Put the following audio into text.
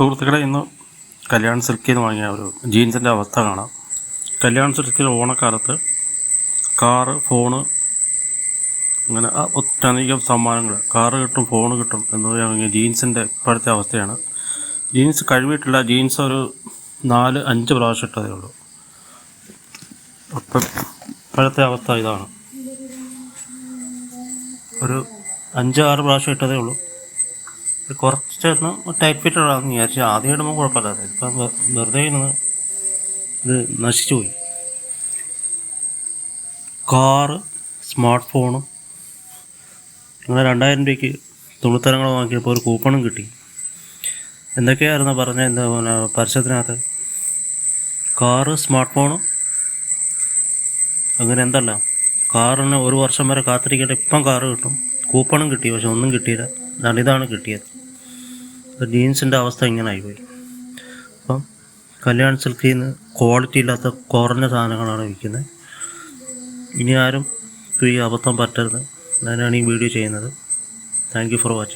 സുഹൃത്തുക്കളെ ഇന്ന് കല്യാൺ സിൽക്കിൽ നിന്ന് വാങ്ങിയ ഒരു ജീൻസിന്റെ അവസ്ഥ കാണാം. കല്യാൺ സിൽക്കിൽ ഓണക്കാലത്ത് കാറ് ഫോണ് അങ്ങനെ ഒട്ടനേകം സമ്മാനങ്ങൾ കാറ് കിട്ടും ഫോൺ കിട്ടും എന്ന് വാങ്ങിയ ജീൻസിന്റെ ഇപ്പോഴത്തെ അവസ്ഥയാണ്. ജീൻസ് കഴുകിയിട്ടില്ല ജീൻസ് ഒരു നാല് അഞ്ച് പ്രാവശ്യം ഇട്ടതേ ഉള്ളൂ. അപ്പം ഇപ്പോഴത്തെ അവസ്ഥ ഇതാണ്. ഒരു അഞ്ച് ആറ് പ്രാവശ്യം ഇട്ടതേ ഉള്ളൂ. കുറച്ചൊന്ന് ടൈറ്റ് ഫിറ്റ് വിചാരിച്ചു ആദ്യം ഇടുമ്പോൾ കുഴപ്പമില്ല. ഇപ്പം വെറുതെ ഇരുന്ന് ഇത് നശിച്ചു പോയി. കാറ് സ്മാർട്ട് ഫോണും അങ്ങനെ രണ്ടായിരം രൂപയ്ക്ക് തുണിത്തരങ്ങൾ വാങ്ങിയപ്പോൾ ഒരു കൂപ്പണും കിട്ടി. എന്തൊക്കെയായിരുന്നു പറഞ്ഞ എന്താ പരസ്യത്തിനകത്ത്? കാറ് സ്മാർട്ട് ഫോണും അങ്ങനെ എന്തല്ല. കാറിന് ഒരു വർഷം വരെ കാത്തിരിക്കട്ടെ ഇപ്പം കാറ് കിട്ടും. കൂപ്പണും കിട്ടി പക്ഷെ ഒന്നും കിട്ടിയില്ല. ഇതാണ് കിട്ടിയത്. ജീൻസിന്റെ അവസ്ഥ ഇങ്ങനെ ആയിപ്പോയി അപ്പം കല്യാൺ സിൽക്കിൽ നിന്ന് ക്വാളിറ്റി ഇല്ലാത്ത കുറഞ്ഞ സാധനങ്ങളാണ് വിൽക്കുന്നത് ഇനി ആരും ഈ അബദ്ധം പറ്റരുത്. അതിനാണ് ഈ വീഡിയോ ചെയ്യുന്നത്. Thank you for watching